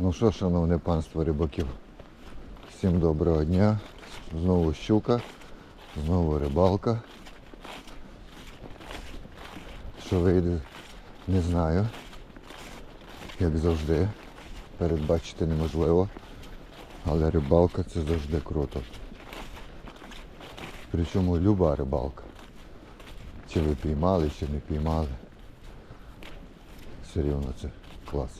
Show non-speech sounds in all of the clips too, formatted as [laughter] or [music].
Ну що, шановне панство рибаків, всім доброго дня. Знову щука, знову рибалка. Що вийде, не знаю. Як завжди, передбачити неможливо. Але рибалка це завжди круто. Причому люба рибалка. Чи ви піймали, чи не піймали. Все рівно це клас.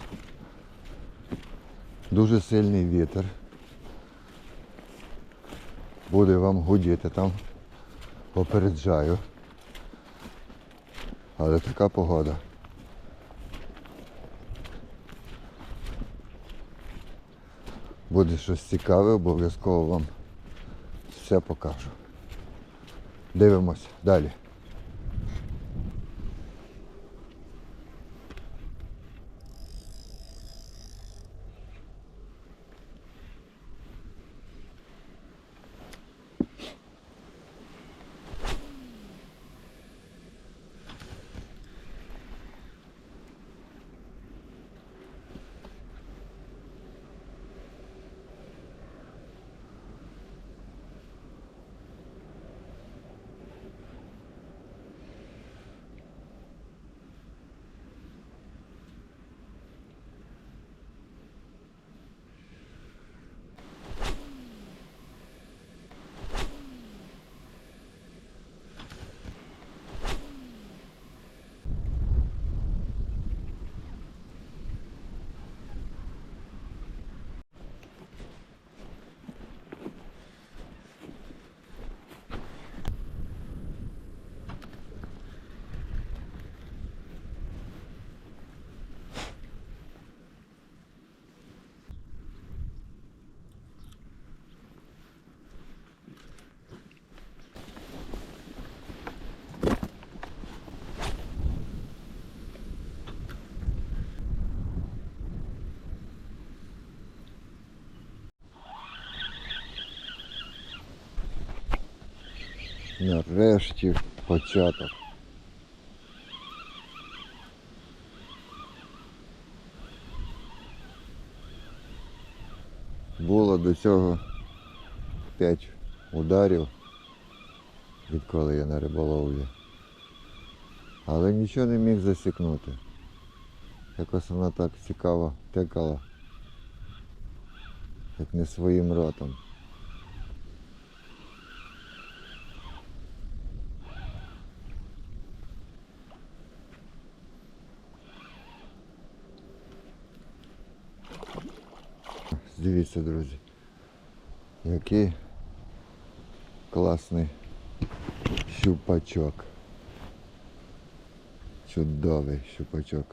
Дуже сильний вітер. Буде вам гудіти там. Попереджаю. Але така погода. Буде щось цікаве, обов'язково вам все покажу. Дивимось далі. Нарешті початок. Було до цього 5 ударів, відколи я на риболовлі. Але нічого не міг засікнути. Якось вона так цікаво тикала, як не своїм ротом. Дивіться, друзі, який класний щупачок. Чудовий щупачок.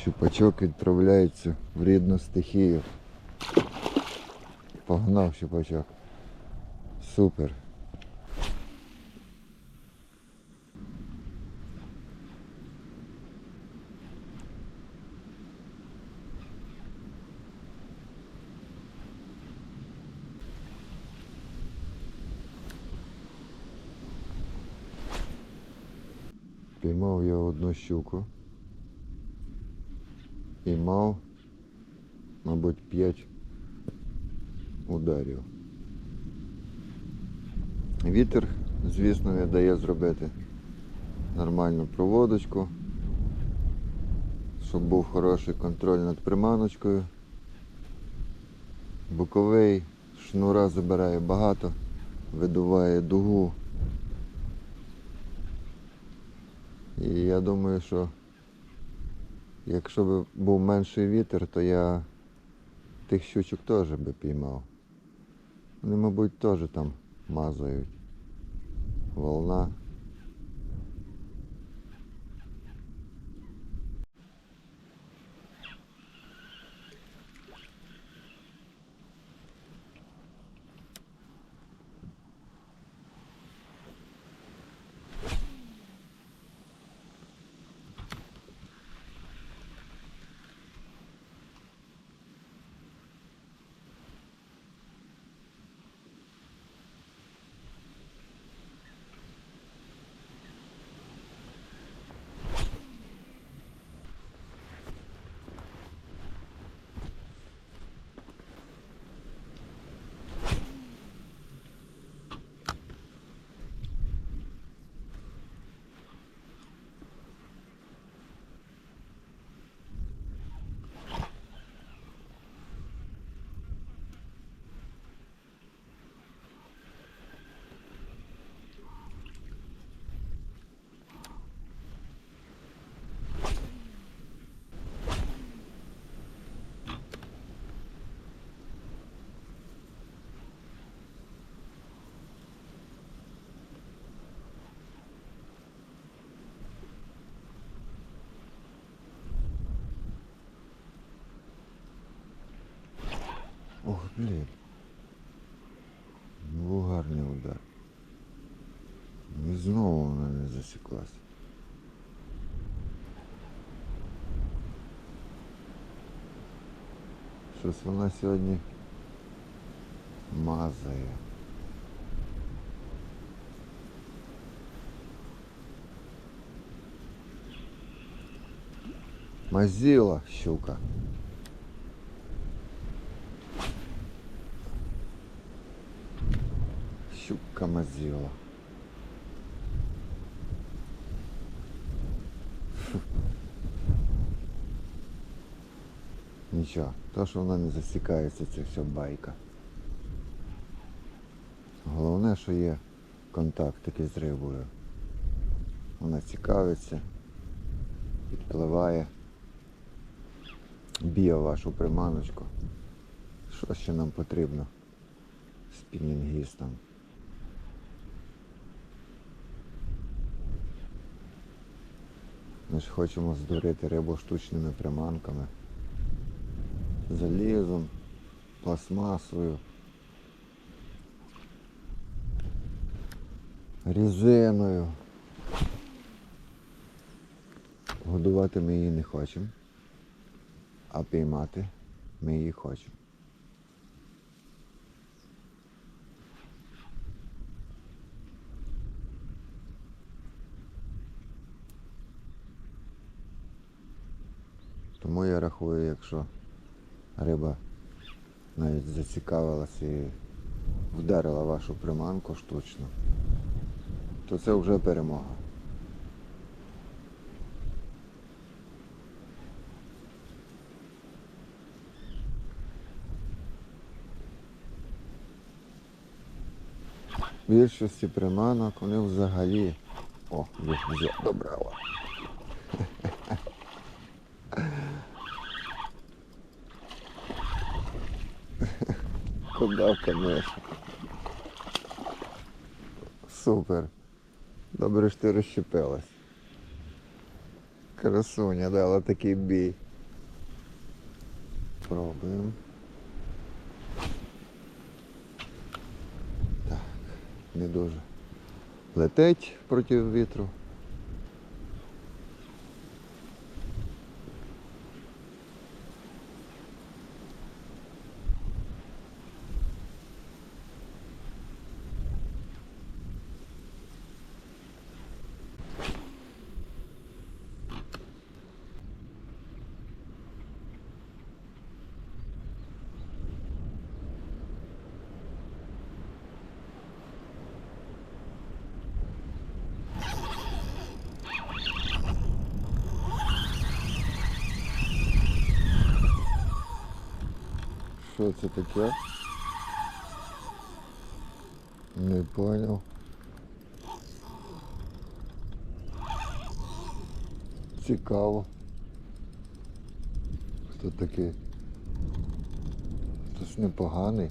Щупачок відправляється в рідну стихію. Погнав щупачок. Супер. Я одну щуку. І мав, мабуть, 5 ударів. Вітер, звісно, не дає зробити нормальну проводочку, щоб був хороший контроль над приманочкою. Боковий шнура забирає багато, видуває дугу. І я думаю, що якщо б був менший вітер, то я тих щучок теж би піймав. Вони, мабуть, теж там мазають. Волна. блін. Був гарний удар. І знову вона не засіклась. Щось вона сьогодні мазає. Мазіла щука. Щука мазіла. Нічого, то, що вона не засікається, це все байка. Головне, що є контакт такий з рибою. Вона цікавиться, підпливає, б'є вашу приманочку. Що ще нам потрібно спінінгістам? Ми ж хочемо здурити рибу штучними приманками залізом, пластмасою, різиною. Годувати ми її не хочемо, а піймати ми її хочемо. Тому я рахую, якщо риба навіть зацікавилась і вдарила вашу приманку штучно, то це вже перемога. Більшості приманок вони взагалі. О, їх вже добрала. Куда конечно. Супер. Добре, що ти розщепилась. Красуня дала такий бій. Пробуємо. Так, не дуже. Летить проти вітру. Що це таке? Не понял. Цікаво. Хто такий? Хтось непоганий.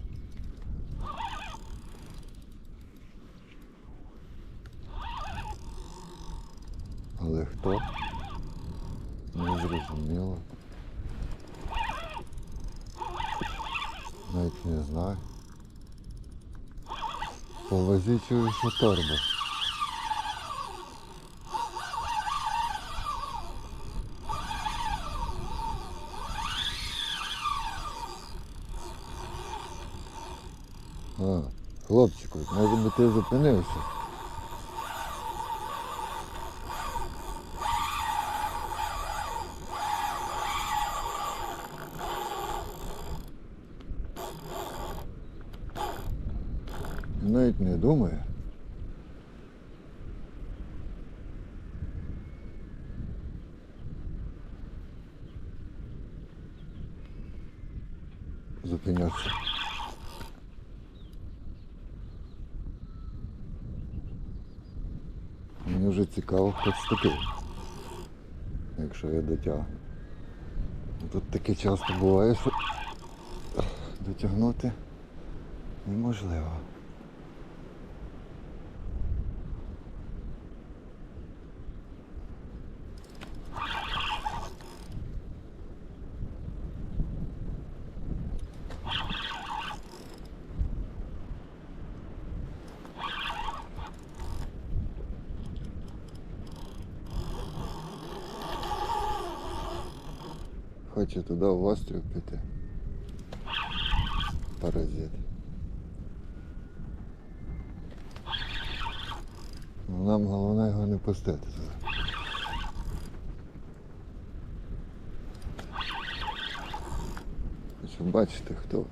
Але хто? Не зрозуміло. Навіть не знаю. По вазі чую, що. А, хлопчику, може би ти зупинився. Навіть не думає. Зупинятися. Мені вже цікаво, хто це. Якщо я дотягну. Тут таке часто буває, що дотягнути неможливо. Хоче туди в острів піти. Паразит. Ну, Нам головне його не пустити туди. Щоб бачити хто.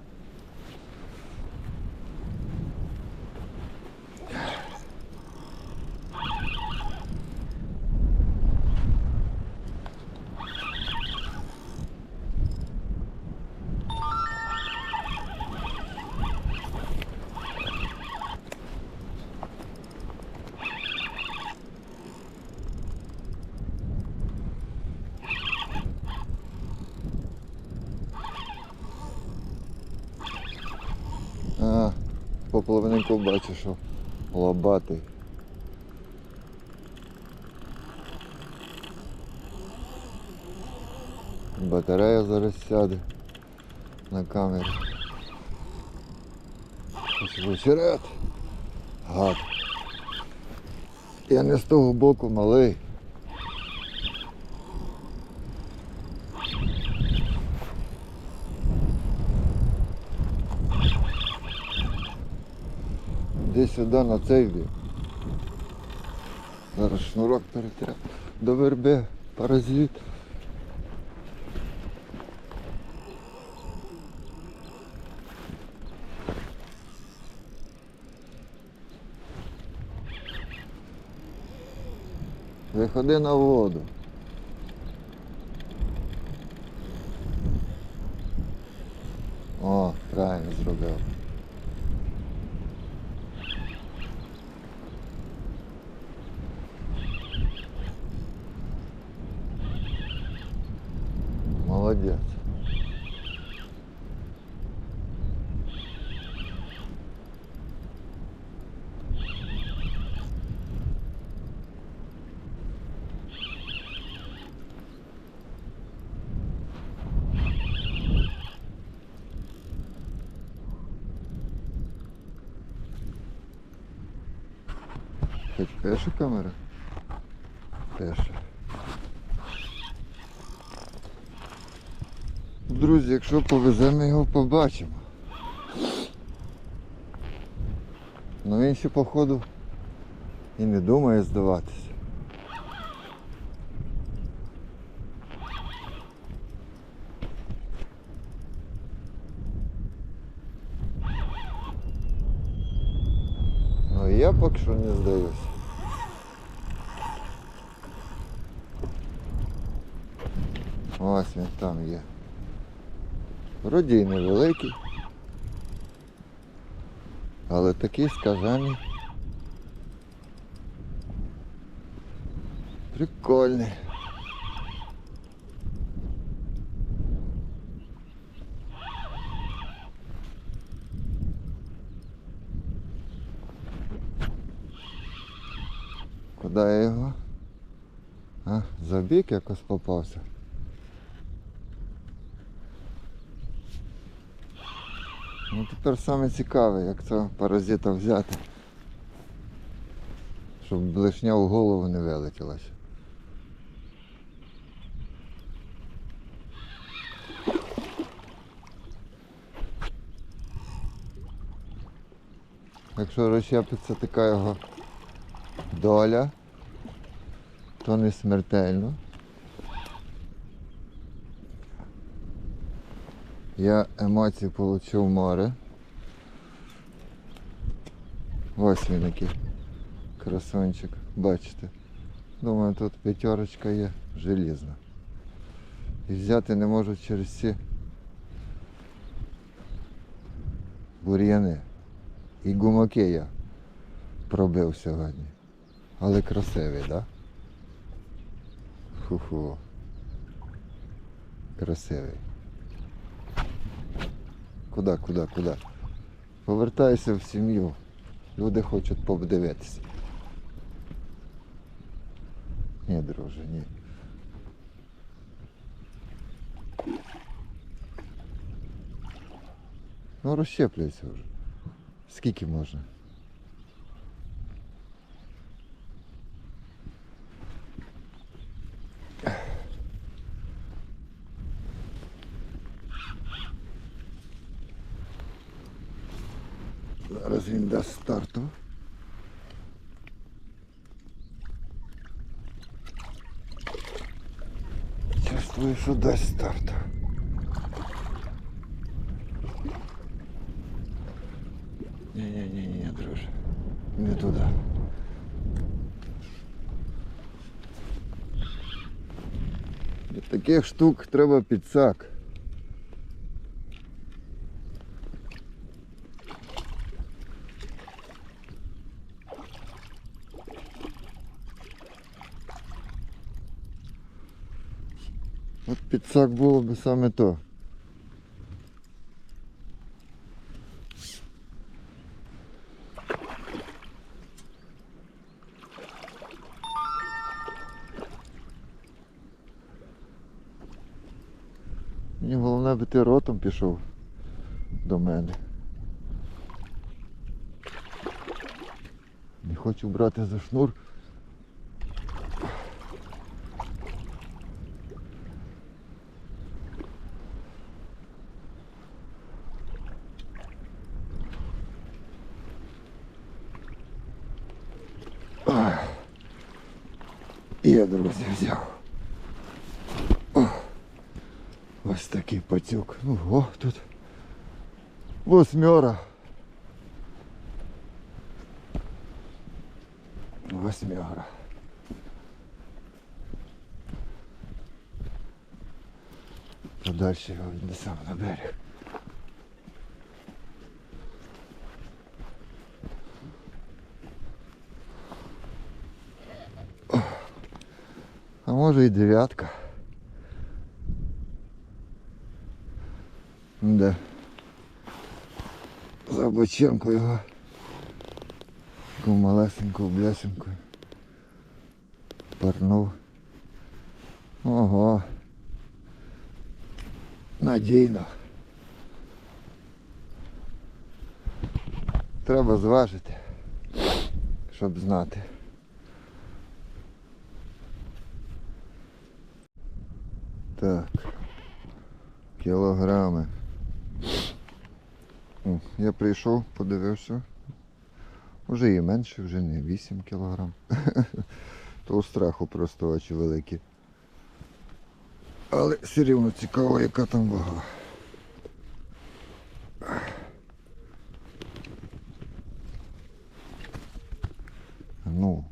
А, по половинку бачу, що лобатий. Батарея зараз сяде на камері. Ось Вчерет. Гад. Я не з того боку малий. Іди сюди на цей бік. Зараз шнурок перетряв. До верби, паразит. Виходи на воду. О, правильно зробив. Хоч пише камера? Пише. Друзі, якщо повезе, ми його побачимо. Ну він ще походу і не думає здаватися. Ну я поки що не здаюся. Ось він там є. Вроді і невеликий. Але такий сказаний. Прикольний. Куди я його? А, забіг якось попався. Ну тепер саме цікаве, як цього паразита взяти. Щоб блишня в голову не вилетілася. Якщо розщепиться така його доля, то не смертельно. Я емоції отримав море. Ось він який красунчик, бачите. Думаю, тут п'ятерочка є желізна. І взяти не можу через ці бур'яни. І гумаки я пробив сьогодні. Але красивий, так? Да? Ху-ху. Красивий. Куди, куди, куди? Повертаюся в сім'ю. Люди хочуть подивитися. Ні, друже, ні. Ну розщеплюється вже. Скільки можна? що дасть старту. Ні-ні-ні, друже. Не туди. Для таких штук треба підсак. Підсак було б саме то. Мені головне би ти ротом пішов до мене. Не хочу брати за шнур. Ах. Я, друзі, взяв. Ох. Ось такий пацюк. Ну, о, тут восьмера. Восьмера. Подальше його віднесемо на берег. А може і дев'ятка. Да. За боченку його. Таку малесеньку блясеньку. Парнув. Ого. Надійно. Треба зважити, щоб знати. Так. Кілограми. О, я прийшов, подивився. Вже і менше, вже не 8 кілограм. [laughs] То у страху просто очі великі. Але все рівно цікаво, яка там вага. Ну.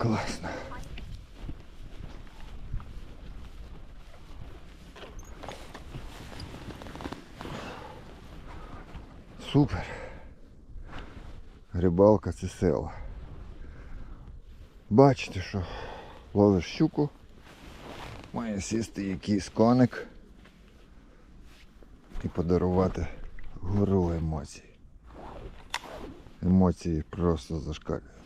Класно. Супер. Рибалка це сила. Бачите, що ловиш щуку, має сісти якийсь коник і подарувати гору емоцій. Емоції просто зашкалюють.